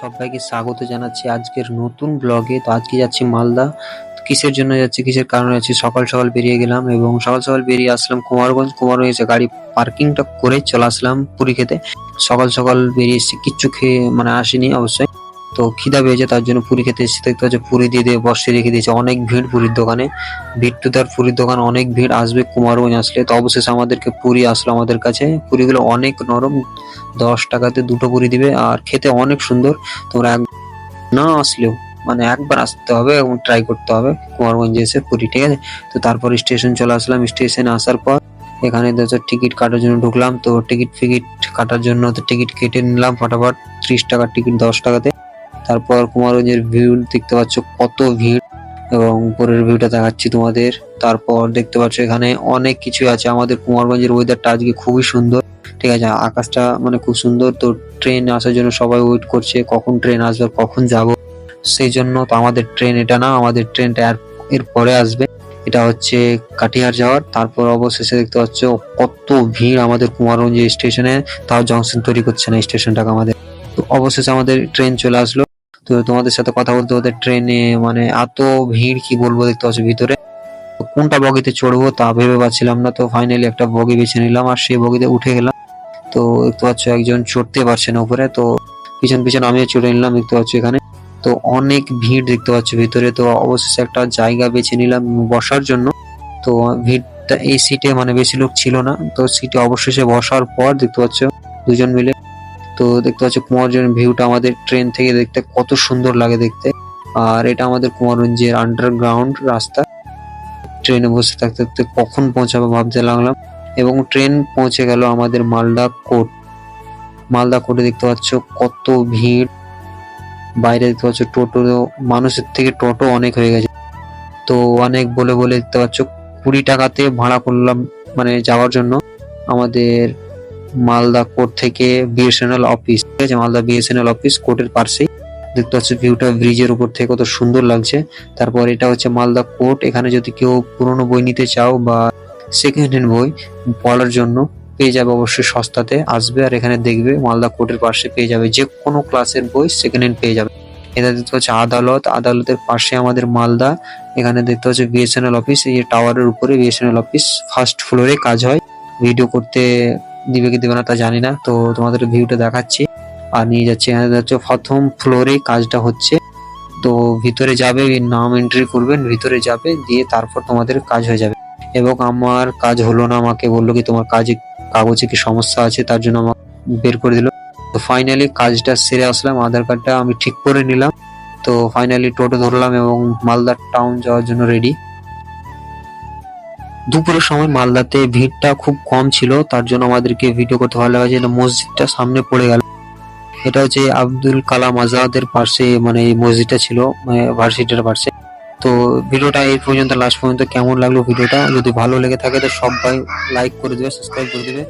সবাইকে স্বাগত জানাচ্ছি আজকের নতুন ব্লগে তো আজকে যাচ্ছি মালদা। কিসের জন্য যাচ্ছি, কিসের কারণে যাচ্ছি? সকাল সকাল বেরিয়ে গেলাম এবং সকাল সকাল বেরিয়ে আসলাম কুমারগঞ্জ। কুমারগঞ্জ এসে গাড়ি পার্কিংটা করে চলে আসলাম পুরী খেতে। সকাল সকাল বেরিয়ে এসেছি, কিচ্ছু খেয়ে মানে আসিনি অবশ্যই। তো খিদা পেয়েছে, তার জন্য পুরী খেতে এসেছি। দেখতে হচ্ছে পুরী দিয়ে দিয়ে বসে রেখে দিয়েছে। অনেক ভিড় পুরীর দোকানে। ভিড় টু তার পুরীর দোকান, অনেক ভিড় আসবে কুমারগঞ্জ আসলে। তো অবশেষে আমাদেরকে পুরী আসলো আমাদের কাছে। পুরীগুলো অনেক নরম, দশ টাকাতে দুটো পুরি দিবে। আর খেতে অনেক সুন্দর। তোমরা এক না আসলেও মানে একবার আসতে হবে এবং ট্রাই করতে হবে কুমারগঞ্জে এসে পুরী, ঠিক আছে? তো তারপর স্টেশন চলে আসলাম। স্টেশনে আসার পর এখানে তো টিকিট কাটার জন্য ঢুকলাম। তো টিকিট ফিকিট কাটার জন্য তো টিকিট কেটে নিলাম। ফটাফট ত্রিশ টাকার টিকিট দশ টাকাতে। তারপর কুমারগঞ্জের ভিউ দেখতে পাচ্ছ কত ভিড় এবং উপরের ভিউটা দেখাচ্ছি তোমাদের। তারপর দেখতে পাচ্ছ এখানে অনেক কিছু আছে। আমাদের কুমারগঞ্জের ওয়েদারটা আজকে খুবই সুন্দর। ঠিক আছে, আকাশটা মানে খুব সুন্দর। তো ট্রেন আসার জন্য সবাই ওয়েট করছে, কখন ট্রেন আসবে কখন যাব। সেই জন্য তো আমাদের ট্রেন এটা না, আমাদের ট্রেনটা এর পরে আসবে। এটা হচ্ছে কাটিহার যাওয়ার। তারপর অবশেষে দেখতে পাচ্ছ কত ভিড় আমাদের কুমারগঞ্জ স্টেশনে তাও জংশন তৈরি করছে না স্টেশনটাকে আমাদের। তো অবশেষে আমাদের ট্রেন চলে আসলো। তো তোমাদের সাথে কথা বলতে বলতে ট্রেনে মানে এত ভিড়, কি বলব দেখতে পাচ্ছ ভিতরে। কোনটা বগিতে চড়বো তা ভেবে পাচ্ছিলাম না, তো ফাইনালি একটা বগি বেছে নিলাম আর সেই বগিতে উঠে গেলাম। তো দেখতে পাচ্ছ একজন চড়তে পারছে না উপরে, তো পিছন পিছন আমিও চড়ে নিলাম দেখতে পাচ্ছ এখানে। তো অনেক ভিড় দেখতে পাচ্ছ ভিতরে, তো অবশেষে একটা জায়গা বেছে নিলাম বসার জন্য। তো ভিড়টা এই সিটে মানে বেশি লোক ছিল না, তো সিটে অবশেষে বসার পর দেখতে পাচ্ছ দুজন মিলে তো দেখতে পাচ্ছ কুমারগঞ্জের ভিউটা আমাদের ট্রেন থেকে দেখতে কত সুন্দর লাগে দেখতে। আর এটা আমাদের কুমারগঞ্জের আন্ডারগ্রাউন্ড রাস্তা। ট্রেনে বসে থাকতে থাকতে কখন পৌঁছাবো ভাবতে লাগলাম। এবং ট্রেন পৌঁছে গেল আমাদের মালদা কোর্ট মালদা কোর্টে দেখতে পাচ্ছ কত ভিড়। বাইরে দেখতে পাচ্ছ টোটো, মানুষের থেকে টোটো অনেক হয়ে গেছে। তো অনেক বলে বলে দেখতে পাচ্ছ কুড়ি টাকাতে ভাড়া করলাম মানে যাওয়ার জন্য। আমাদের মালদা কোর্ট থেকে বিএসএনএল অফিস। ঠিক আছে, মালদা বিএসএনএল অফিস কোর্টের পাশেই দেখতে পাচ্ছ ভিউটা, ব্রিজের উপর থেকে কত সুন্দর লাগছে। তারপর এটা হচ্ছে মালদা কোর্ট। এখানে যদি কেউ পুরনো বই নিতে চাও বা সেকেন্ড হ্যান্ড বই পড়ার জন্য, পেয়ে যাবে অবশ্যই সস্তাতে। আসবে আর এখানে দেখবে মালদা কোর্টের পাশে পেয়ে যাবে। যে কোনো ক্লাসের বই সেকেন্ড হ্যান্ড পেয়ে যাবে। এটা দেখতে হচ্ছে আদালত। আদালতের পাশে আমাদের মালদা। এখানে দেখতে হচ্ছে বিএসএনএল অফিস। এই টাওয়ারের উপরে বিএসএনএল অফিস। ফার্স্ট ফ্লোরে কাজ হয়। ভিডিও করতে দিবে কি দেবে না, তা জানি না। তো তোমাদের ভিউটা দেখাচ্ছি। আর নিয়ে যাচ্ছে হচ্ছে প্রথম ফ্লোরে কাজটা হচ্ছে। তো ভিতরে যাবে, নাম এন্ট্রি করবেন, ভিতরে যাবে, দিয়ে তারপর তোমাদের কাজ হয়ে যাবে। এবং আমার কাজ হলো না, আমাকে বলল কি, তোমার কাজে, কাগজে কি সমস্যা আছে? তার জন্য আমাকে বের করে দিল। তো ফাইনালি কাজটা সেরে আসলাম, আধার কার্ডটা আমি ঠিক করে নিলাম। তো ফাইনালি টোটো ধরলাম এবং মালদা টাউন যাওয়ার জন্য রেডি দুপুরের সময় মালদাতে ভিড়টা খুব কম ছিল, তার জন্য আমাদেরকে ভিডিও করতে ভালো লাগে এটা মসজিদটা সামনে পড়ে গেল। এটা হচ্ছে আব্দুল কালাম আজাদের পাশে মানে এই মসজিদটা ছিল ভার্সিটির পাশে। তো ভিডিওটা এই পর্যন্ত লাস্ট পর্যন্ত কেমন লাগল ভিডিওটা যদি ভালো লেগে থাকে তো সবাই লাইক করে দেবে সাবস্ক্রাইব করে দেবে।